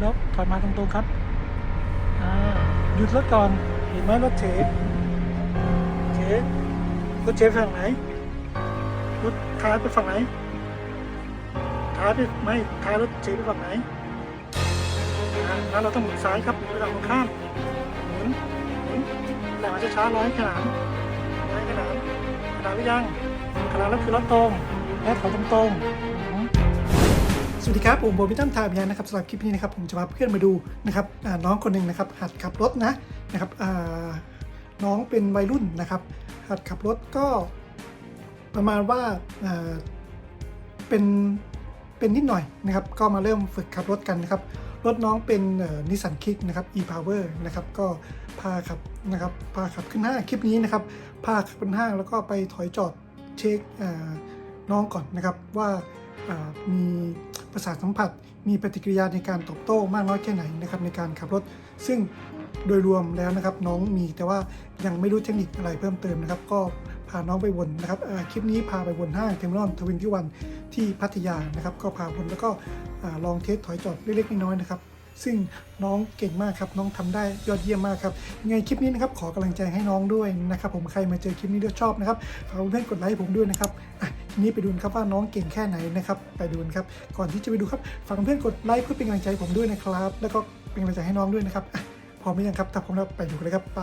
แล้วถอยมาตรงๆครับหยุดรถก่อนเห็นไหมรถเฉเฉรถเฉฝั่งไหนรถท้ายไปฝั่งไหนท้ายไปไม่ท้ายรถเฉไปฝั่งไหนแล้วเราต้องหมุนซ้ายครับหมุนไปฝั่งตรงข้ามหมุนหมุนแต่มันจะช้าร้อยขนานร้อยขนานขนานหรือยังขนานแล้วคือรถตรงแล้วถอยตรงๆ วัสดีครับ ผมโบวิตัมทาพยานนะครับสำหรับคลิปนี้นะครับผมจะพาเพื่อนมาดูนะครับน้องคนหนึ่งนะครับ หัดขับรถนะนะครับน้องเป็นวัยรุ่นนะครับ หัดขับรถก็ประมาณว่าเป็นเป็นนิดหน่อยนะครับ ก็มาเริ่มฝึกขับรถกันนะครับ รถน้องเป็นนิสสันคิกนะครับ e-power นะครับก็พาขับนะครับพาขับขึ้นห้างคลิปนี้นะครับพาขับขึ้นห้างแล้วก็ไปถอยจอดเช็คน้องก่อนนะครับว่า มีประสาทสัมผัส มีปฏิกิริยาในการตอบโต้มากน้อยแค่ไหนนะครับในการขับรถ ซึ่งโดยรวมแล้วนะครับน้องมีแต่ว่ายังไม่รู้เทคนิคอะไรเพิ่มเติมนะครับ ก็พาน้องไปวนนะครับคลิปนี้พาไปวนห้างเทอร์มินอนทวินที่วันที่พัทยานะครับ ก็พาวนแล้วก็อลองเทสถอยจอดเล็กๆน้อยๆนะครับ ซึ่งน้องเก่งมากครับ น้องทำได้ยอดเยี่ยมมากครับยังไงคลิปนี้นะครับขอกำลังใจให้น้องด้วยนะครับผมใครมาเจอคลิปนี้ด้วยชอบนะครับฝากเพื่อนๆกดไลค์ให้ผมด้วยนะครับอะทีนี้ไปดูนะครับว่าน้องเก่งแค่ไหนนะครับไปดูกันครับก่อนที่จะไปดูครับฝากเพื่อนๆกดไลค์เพื่อเป็นกำลังใจให้ผมด้วยนะครับ แล้วก็เป็นกำลังใจให้น้องด้วยนะครับอะพร้อมหรือยังครับถ้าพร้อมแล้วไปดูกันเลยครับไป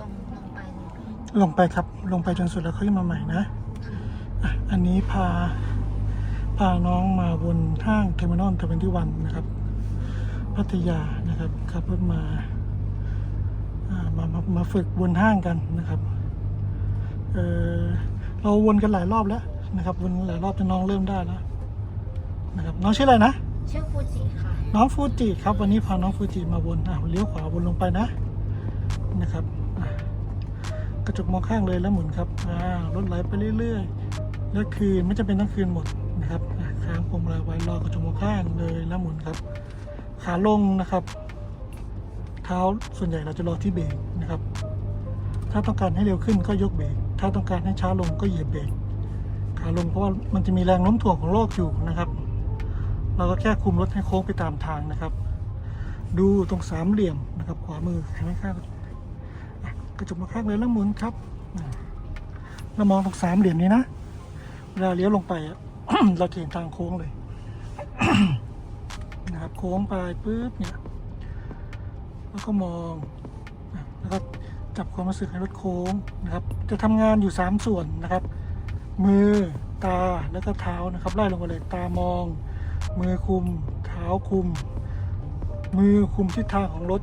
ลงลงไปเลยพี่ลงไปครับลงไปจนสุดแล้วค่อยมาใหม่นะอะอันนี้พา พาน้องมาบนห้างเทอร์มินอลทเวนตี้วันนะครับ พัทยานะครับขับรถมาอ่ามามามาฝึกบนห้างกันนะครับเออเราวนกันหลายรอบแล้วนะครับวนหลายรอบจนน้องเริ่มได้แล้วนะครับน้องชื่ออะไรนะชื่อฟูจิค่ะน้องฟูจิครับวันนี้พาน้องฟูจิมาวนอะเลี้ยวขวาวนลงไปนะนะครับอะกระจกมองข้างเลยแล้วหมุนครับอ่ารถไหลไปเรื่อยๆแล้วคืนไม่จำเป็นต้องคืนหมดนะครับอะค้างพวงมาลัยไว้รอกระจกมข้างเลยแล้วหมุนครับ ขาลงนะครับ เท้าส่วนใหญ่เราจะรอที่เบรกนะครับ ถ้าต้องการให้เร็วขึ้นก็ยกเบรกถ้าต้องการให้ช้าลงก็เหยียบเบรกขาลงเพราะว่ามันจะมีแรงโน้มถ่วงของโลกอยู่นะครับ เราก็แค่คุมรถให้โค้งไปตามทางนะครับ ดูตรงสามเหลี่ยมนะครับ ขวามือข้างข้างกระจกมาข้างเลยแล้วหมุนครับเรามองตรงสามเหลี่ยมนี้นะเวลาเลี้ยวลงไปอะ เราจะเห็นทางโค้งเลยนะครับโค้งไปปุ๊บเนี่ยแล้วก็มองแล้วก็จับความรู้สึกให้รถโค้งนะครับ จะทำงานอยู่สามส่วนนะครับ มือตาแล้วก็เท้านะครับไล่ลงไปเลยตามอง มือคุม เท้าคุม มือคุมทิศทางของรถ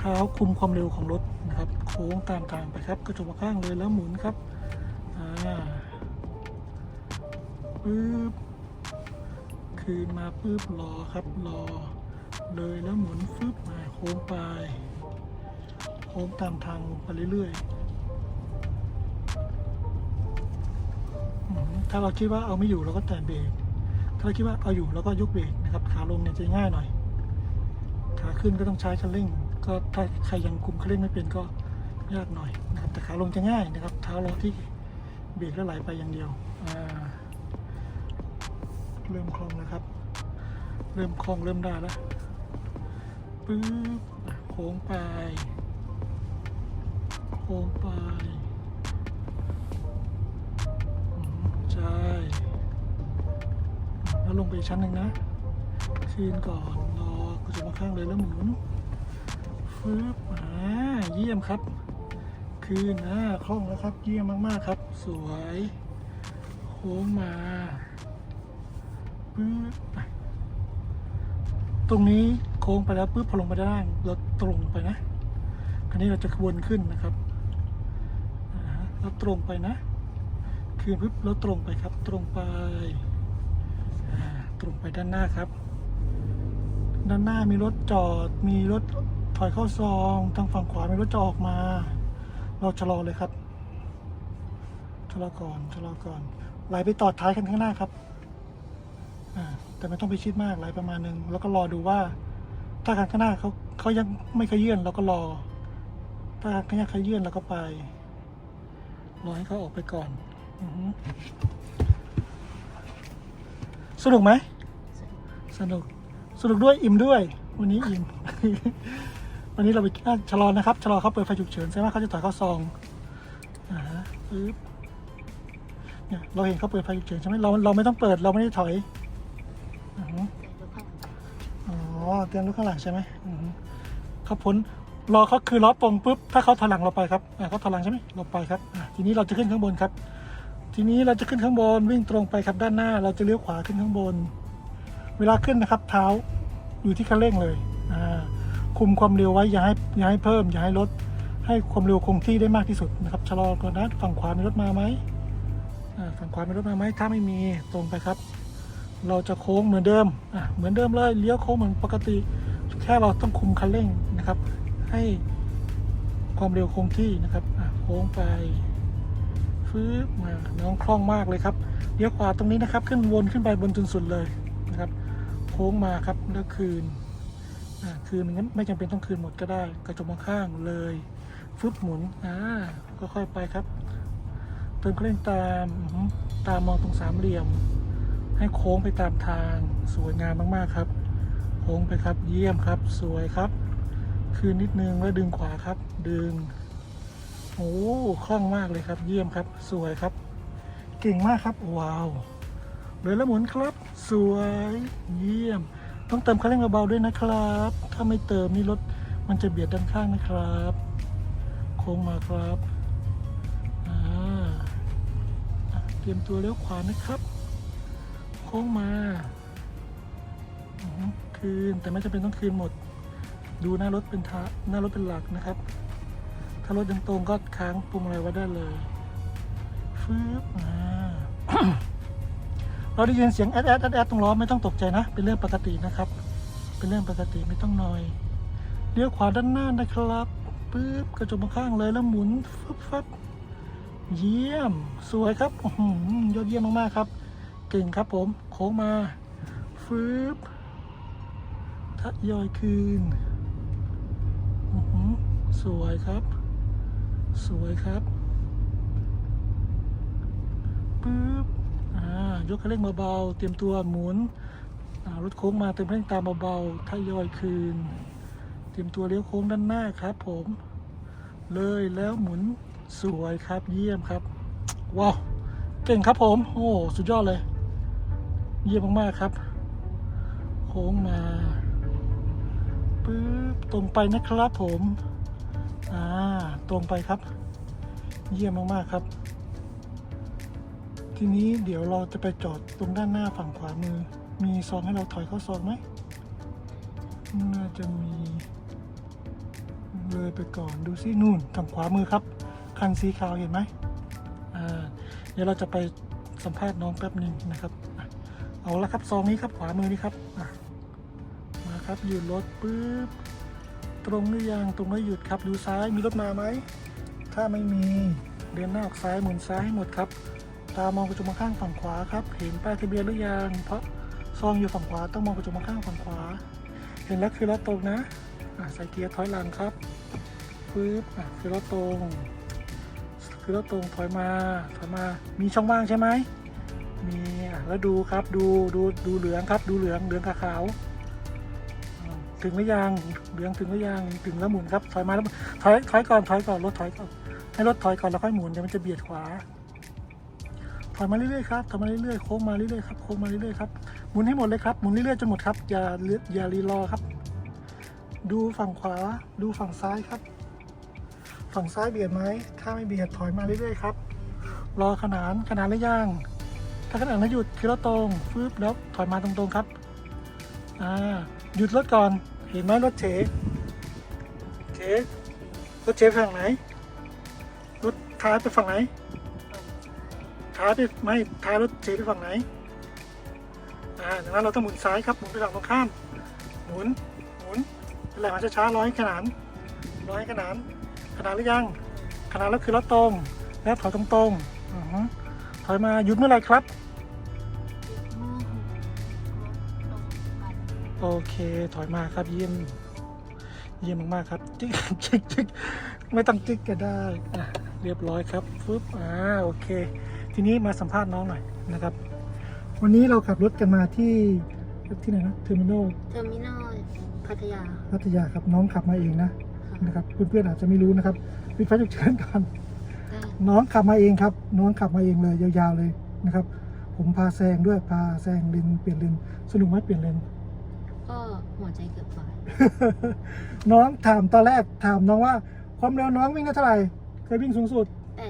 เท้าคุมความเร็วของรถนะครับ โค้งตามทางไปครับกระจกมาข้างเลยแล้วหมุนครับ ปึ๊บคืนมาปึ๊บรอครับรอ เลยแล้วหมุนฟึบมาโค้งไปโค้งตามทางไปเรื่อยๆถ้าเราคิดว่าเอาไม่อยู่เราก็แตะเบรกถ้าเราคิดว่าเอาอยู่แล้วก็ยกเบรกนะครับขาลงเนี่ยจะง่ายหน่อยขาขึ้นก็ต้องใช้คันเร่ง ก็ถ้าใครยังคุมคันเร่งไม่เป็นก็ยากหน่อยนะครับแต่ขาลงจะง่ายนะครับ เท้าเราที่เบรกแล้วไหลไปอย่างเดียวอ่า เริ่มคล่องแล้วครับ เริ่มคล่องเริ่มได้แล้วปึ๊บโค้งไป โค้งไปอืมใช่แล้วลงไปอีกชั้นหนึ่งนะคืนก่อนรอกระจกมาข้างเลยแล้วหมุนฟึบอ่าเยี่ยมครับ คืนอ่าคล่องแล้วครับ เยี่ยมมากๆครับ สวย โค้งมา ปึ๊บตรงนี้โค้งไปแล้วปึ๊บพอลงไปด้านล่างเราตรงไปนะคราวนี้เราจะวนขึ้นนะครับอ่าแล้วตรงไปนะคืนปึ๊บแล้วตรงไปครับ ตรงไปตรงไปด้านหน้าครับ ด้านหน้ามีรถจอดมีรถถอยเข้าซองทางฝั่งขวามีรถจะออกมา เราชะลอเลยครับชะลอก่อนชะลอก่อนไหลไปต่อท้ายกันข้างหน้าครับ แต่ไม่ต้องไปชิดมากอะไหลประมาณนึง แล้วก็รอดูว่า ถ้าคันข้างหน้าเขาเขายังไม่ขยื่นเราก็รอ ถ้าคันข้างหน้าขยื่นเราก็ไป รอให้เขาออกไปก่อนอสนุกไหม สนุก สนุกด้วยอิ่มด้วย วันนี้อิ่ม วันนี้เราไปอะชะลอนะครับ ชะลอเขาเปิดไฟฉุกเฉินใช่ไหมเขาจะถอยเข้าซองอ่าฮะเนี่ยเราเห็นเขาเปิดไฟฉุกเฉินใช่ไหมเราเราไม่ต้องเปิดเราไม่ได้ถอยอือฮึ เดี๋ยวดูข้างหลัง อ๋อเตรียมรถข้างหลังใช่ไหมเขาพ้นรอเขาคือล้อตรงปุ๊บถ้าเขาถลังเราไปครับอ่าเขาถลังใช่ไหมเราไปครับอ่าทีนี้เราจะขึ้นข้างบนครับ ทีนี้เราจะขึ้นข้างบนวิ่งตรงไปครับด้านหน้า เราจะเลี้ยวขวาขึ้นข้างบน เวลาขึ้นนะครับ เท้าอยู่ที่คันเร่งเลยอ่าคุมความเร็วไว้อย่าให้อย่าให้เพิ่ม อย่าให้ลดให้ความเร็วคงที่ได้มากที่สุดนะครับชะลอก่อนนะฝั่งขวามีรถมาไหมอ่าฝั่งขวามีรถมาไหมถ้าไม่มีตรงไปครับ เราจะโค้งเหมือนเดิมอะเหมือนเดิมเลยเลี้ยวโค้งเหมือนปกติ แค่เราต้องคุมคันเร่งนะครับ ให้ความเร็วคงที่นะครับอะโค้งไปฟื้บมาน้องคล่องมากเลยครับเลี้ยวขวาตรงนี้นะครับ ขึ้นวนขึ้นไปบนจนสุดเลยนะครับ โค้งมาครับแล้วคืนคืนงั้นไม่จำเป็นต้องคืนหมดก็ได้ กระจกมองข้างเลยฟึบหมุนอ่าก็ค่อยๆไปครับเติมเคันเร่งตามตามมองตรงสามเหลี่ยม ให้โค้งไปตามทางสวยงามมากๆครับ โค้งไปครับเยี่ยมครับ สวยครับ คืนนิดนึงแล้วดึงขวาครับ ดึงโอ้คล่องมากเลยครับ เยี่ยมครับ สวยครับ เก่งมากครับว้าวเลยแล้วหมุนครับ สวยเยี่ยม ต้องเติมคันเร่งเบาๆด้วยนะครับ ถ้าไม่เติมนี่รถมันจะเบียดด้านข้างนะครับ โค้งมาครับเตรียมตัวเลี้ยวขวานะครับ ค้งมาคืนแต่ไม่จำเป็นต้องคืนหมด ดูหน้ารถเป็นทาหน้ารถเป็นหลักนะครับ ถ้ารถยังตรงก็ค้างปุ่มอะไรไว้ได้เลยฟืบอ่าเราได้ยินเสียงแอดแอดแอดแอดตรงล้อไม่ต้องตกใจนะ เป็นเรื่องปกตินะครับ เป็นเรื่องปกติไม่ต้องนอยเลี้ยวขวาด้านหน้านะครับปึ๊บกระจกมาข้างเลยแล้วหมุนฟึบฟับเยี่ยม สวยครับหือยอดเยี่ยมมากๆครับ เก่งครับผม โค้งมาฟืบทะยอยคืนอื้อหือสวยครับ สวยครับปึ๊บอ่ายกคันเร่งเบาๆเตรียมตัวหมุนรถโค้งมาเติมเร่งตามเบาๆทะยอยคืน เตรียมตัวเลี้ยวโค้งด้านหน้าครับผม เลยแล้วหมุนสวยครับเยี่ยมครับ ว้าว เก่งครับผม โอ้ สุดยอดเลย เยี่ยมมากๆครับ โค้งมาปึ๊บตรงไปนะครับผมอ่าตรงไปครับ เยี่ยมมากๆครับ ทีนี้เดี๋ยวเราจะไปจอดตรงด้านหน้าฝั่งขวามือ มีซองให้เราถอยเข้าซองไหมน่าจะมีเลยไปก่อนดูซินู่นฝั่งขวามือครับ คันสีขาวเห็นไหมอ่าเดี๋ยวเราจะไปสัมภาษณ์น้องแป๊บหนึ่งนะครับ เอาละครับซองนี้ครับขวามือนี้ครับมาครับหยุดรถปุ๊บตรงหรือยังตรงแล้วหยุดครับดูซ้ายมีรถมาไหมถ้าไม่มีเดินหน้าออกซ้ายหมุนซ้ายให้หมดครับ ตามองกระจกมองข้างฝั่งขวาครับเห็นป้ายทะเบียนหรือยังเพราะซองอยู่ฝั่งขวาต้องมองกระจกมองข้างฝั่งขวา เห็นแล้วคือรถตรงนะใส่เกียร์ถอยหลังครับปึ๊บคือรถตรง คือรถตรงถอยมาถอยมามีช่องว่างใช่ไหม แล้วดูครับดูดูดูเหลืองครับ ดูเหลืองเหลืองกับขาวถึงหรือยังเหลืองถึงหรือยังถึงแล้วหมุนครับถอยมาแล้วถอยถอยก่อนถอยก่อนรถถอยก่อนให้รถถอยก่อนแล้วค่อยหมุนเดี๋ยวมันจะเบียดขวาถอยมาเรื่อยๆครับถอยมาเรื่อยๆโค้งมาเรื่อยๆครับโค้งมาเรื่อยๆครับหมุนให้หมดเลยครับหมุนเรื่อยๆจนหมดครับอย่าอย่ารีรอครับ ดูฝั่งขวา ดูฝั่งซ้ายครับ ฝั่งซ้ายเบียดไหมถ้าไม่เบียดถอยมาเรื่อยๆครับรอขนานขนานหรือยัง ถ้าขนานแล้วหยุดคือรถตรงฟืบแล้วถอยมาตรงๆครับอ่าหยุดรถก่อนเห็นไหมรถเฉเฉรถเฉฝั่งไหนรถท้ายไปฝั่งไหนท้ายไปไม่ท้ายรถเฉไปฝั่งไหนอ่าดังนั้นเราต้องหมุนซ้ายครับหมุนไปฝั่งตรงข้ามหมุนหมุนเป็นแหล่งมาช้าๆร้อยขนานร้อยขนานขนาดหรือยังขนาดแล้วคือรถตรงแล้วถอยตรงๆอือฮึ อยมาหยุดเมื่อไหรครับมือหูตรงกันโอเค ถอยมาครับเยี่ยม เยี่ยมมากๆครับ จิ๊กจิ๊กจิ๊กไม่ต้องจิ๊กก็ได้อะเรียบร้อยครับฟึบอ่าโอเค ทีนี้มาสัมภาษณ์น้องหน่อยนะครับ วันนี้เราขับรถกันมาที่ที่ไหนนะเทอร์มินอลเทอร์มินอลพัทยาพัทยาครับน้องขับมาเองนะค่ะนะครับเพื่อนๆอาจจะไม่รู้นะครับปิดไฟฉุกเฉินก่อนได้ น้องขับมาเองครับ น้องขับมาเองเลยยาวๆเลยนะครับ ผมพาแซงด้วยพาแซงเลนเปลี่ยนเลนสนุกไหมเปลี่ยนเลนก็หัวใจเกือบวายน้องถามตอนแรกถามน้องว่า ความเร็วน้องวิ่งได้เท่าไหร่เคยวิ่งสูงสุด แป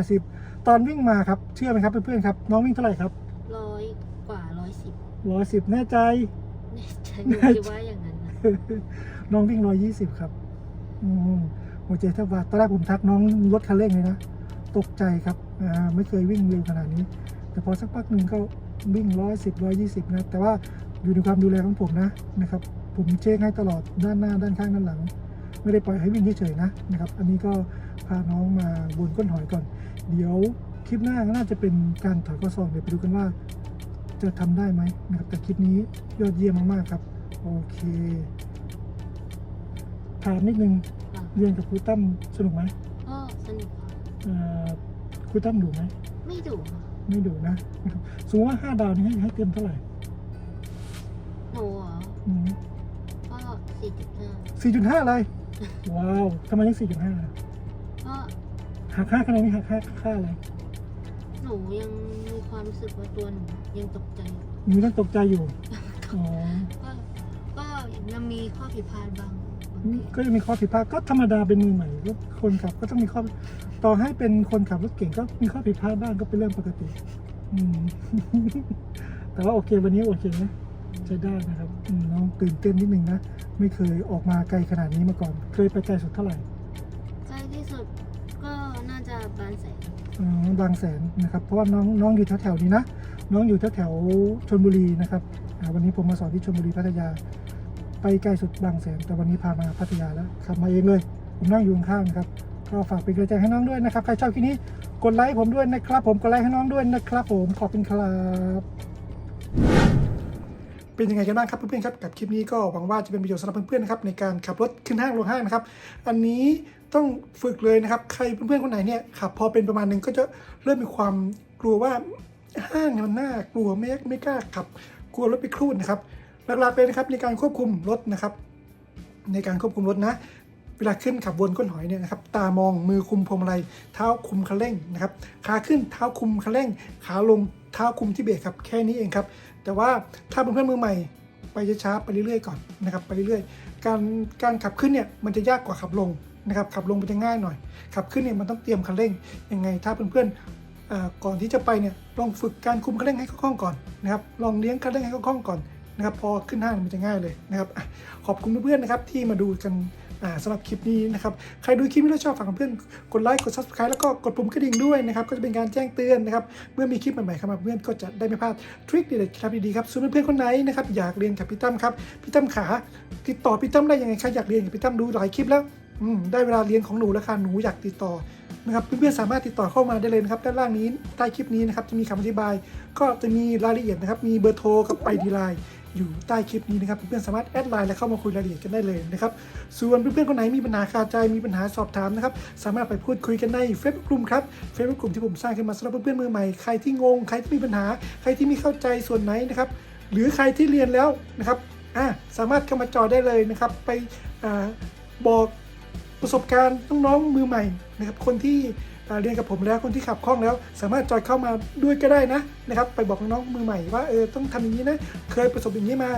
ดสิบ80 ตอนวิ่งมาครับเชื่อไหมครับเพื่อนๆครับ น้องวิ่งเท่าไหร่ครับร้อยกว่าร้อยสิบ110แน่ใจ แน่ใจหนูคิดว่าอย่างนั้นนะน้องวิ่ง120ครับ อืมหัวใจแทบวายตอนแรกผมทักน้องรถคันเร่งเลยนะ ตกใจครับอ่าไม่เคยวิ่งเร็วขนาดนี้ แต่พอสักพักหนึ่งก็วิ่ง110 120นะ แต่ว่าอยู่ในความดูแลของผมนะนะครับ ผมเช็คให้ตลอดด้านหน้าด้านข้างด้านหลัง ไม่ได้ปล่อยให้วิ่งเฉยๆนะนะครับ อันนี้ก็พาน้องมาบนก้นหอยก่อน เดี๋ยวคลิปหน้าน่าจะเป็นการถอยข้อศอกเดี๋ยวไปดูกันว่า จะทำได้ไหมนะครับ แต่คลิปนี้ยอดเยี่ยมมากๆครับ โอเคถามนิดนึงค่ะเรียนกับครูตั้มสนุกไหมก็สนุกค่ะเอ่อ ครูตั้มดุไหมไม่ดุค่ะไม่ดุนะนะครับสมมติว่าห้าดาวนี่ให้ให้เต็มเท่าไหร่หนูเหรอก็สี่จุดห้าสี่จุดห้าเลยว้าวทำไมถึงสี่จุดห้าก็หักค่าคะแนนนี่หักค่าค่าอะไรหนูยังมีความรู้สึกว่าตัวหนูยังตกใจหนูยังตกใจอยู่อ๋อ ก็ก็ยังมีข้อผิดพลาดบ้างบางที ก็ยังมีข้อผิดพลาดก็ธรรมดาเป็นมือใหม่รถคนขับก็ต้องมีข้อต่อให้เป็นคนขับรถเก่งก็มีข้อผิดพลาดบ้างก็เป็นเรื่องปกติอืมแต่ว่าโอเควันนี้โอเคนะใช้ได้นะครับอืมน้องตื่นเต้นนิดนึงนะ ไม่เคยออกมาไกลขนาดนี้มาก่อน เคยไปไกลสุดเท่าไหร่ใกล้ที่สุดก็น่าจะบานแสนอ๋อบางแสนนะครับ เพราะว่าน้องน้องอยู่แถวๆนี้นะ น้องอยู่แถวๆชลบุรีนะครับอ่าวันนี้ผมมาสอนที่ชลบุรีพัทยา ไปไกลสุดบางแสนแต่วันนี้พามาพัทยาแล้วขับมาเองเลย ผมนั่งอยู่ข้างครับ ก็ฝากเป็นกำลังใจให้น้องด้วยนะครับ ใครชอบคลิปนี้กดไลค์ผมด้วยนะครับ ผมกดไลค์ให้น้องด้วยนะครับ ผมขอบคุณครับเป็นยังไงกันบ้างครับเพื่อนๆครับกับคลิปนี้ก็หวังว่าจะเป็นประโยชน์สำหรับเพื่อนๆนะครับในการขับรถขึ้นห้างลงห้างนะครับ อันนี้ต้องฝึกเลยนะครับ ใครเพื่อนๆคนไหนเนี่ยขับพอเป็นประมาณหนึงก็จะเริ่มมีความกลัวว่าห้างมันน่ากลัวไม่ไม่กล้าขับกลัวรถไปครูดนะครับ หลักๆเลยนะครับในการควบคุมรถนะครับ ในการควบคุมรถนะ เวลาขึ้นขับวนก้นหอยเนี่ยนะครับ ตามองมือคุมพวงมาลัยเท้าคุมคันเร่งนะครับ ขาขึ้นเท้าคุมคันเร่ง ขาลงเท้าคุมที่เบรกครับแค่นี้เองครับ แต่ว่าถ้าเป็นเพื่อนมือใหม่ไปช้าๆไปเรื่อยๆก่อนนะครับไปเรื่อยๆการการขับขึ้นเนี่ยมันจะยากกว่าขับลงนะครับขับลงมันจะง่ายหน่อย ขับขึ้นเนี่ยมันต้องเตรียมคันเร่งยังไงถ้าเพื่อนๆก่อนที่จะไปเนี่ยลองฝึกการคุมคันเร่งให้คล่องๆก่อนนะครับลองเลี้ยงคันเร่งให้คล่องๆก่อน นะครับพอขึ้นห้างมันจะง่ายเลยนะครับขอบคุณเพื่อนๆนะครับที่มาดูกันสำหรับคลิปนี้นะครับ ใครดูคลิปนี้แล้วชอบฝากเพื่อนกดไลค์กด subscribe แล้วก็กดปุ่มกระดิ่งด้วยนะครับ ก็จะเป็นการแจ้งเตือนนะครับ เมื่อมีคลิปใหม่ๆเข้ามาเพื่อนก็จะได้ไม่พลาดทริคเด็ดๆครับดีๆครับส่วนเพื่อนๆคนไหนนะครับอยากเรียนกับพี่ตั้มครับพี่ตั้มขาติดต่อพี่ตั้มได้ยังไงครับอยากเรียนกับพี่ตั้มดูหลายคลิปแล้วอืได้เวลาเรียนของหนูแล้วค่ะหนูอยากติดต่อนะครับเพื่อนๆสามารถติดต่อเข้ามาได้เลยนะครับด้านล่างนี้ใต้คลิปนี้นะครับจะมีคำอธิบาย ก็จะมีรายละเอียดนะครับมีเบอร์โทรกับไอดีไลน์ อยู่ใต้คลิปนี้นะครับเพื่อนๆสามารถแอดไลน์และเข้ามาคุยรายละเอียดกันได้เลยนะครับส่วนเพื่อนๆคนไหนมีปัญหาคาใจมีปัญหาสอบถามนะครับสามารถไปพูดคุยกันใน Facebook กลุ่มครับ Facebook กลุ่มที่ผมสร้างขึ้นมาสำหรับเพื่อนๆมือใหม่ใครที่งงใครที่มีปัญหา ใครที่ไม่เข้าใจส่วนไหนนะครับหรือใครที่เรียนแล้วนะครับอ่าสามารถเข้ามาจอยได้เลยนะครับ ไปอบอกประสบการณ์น้องๆมือใหม่นะครับคนที่ เรียนกับผมแล้วคนที่ขับคล่องแล้ว สามารถจอยเข้ามาด้วยก็ได้นะนะครับไปบอกน้องๆมือใหม่ว่าเออต้องทำอย่างนี้นะเคยประสบอย่างนี้มา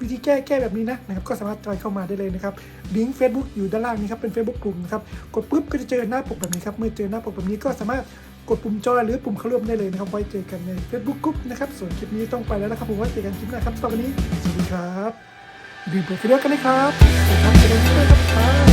วิธีแก้แก้แบบนี้นะนะครับก็สามารถจอยเข้ามาได้เลยนะครับลิงก์ Facebook อยู่ด้านล่างนี้ครับเป็น Facebook กลุ่มนะครับกดปุ๊บก็จะเจอหน้าปกแบบนี้ครับเมื่อเจอหน้าปกแบบนี้ก็สามารถกดปุ่มจอยหรือปุ่มเข้าร่วมได้เลยนะครับไว้เจอกันใน Facebook กลุ่มนะครับส่วนคลิปนี้ต้องไปแล้วนะครับผมไว้เจอกันคลิปหน้าครับสำหรับวันนี้สวัสดีครับอย่าลืมเปิดฟิลกันนะครับขอบคุณครับเจอกันคลิปหน้าครับ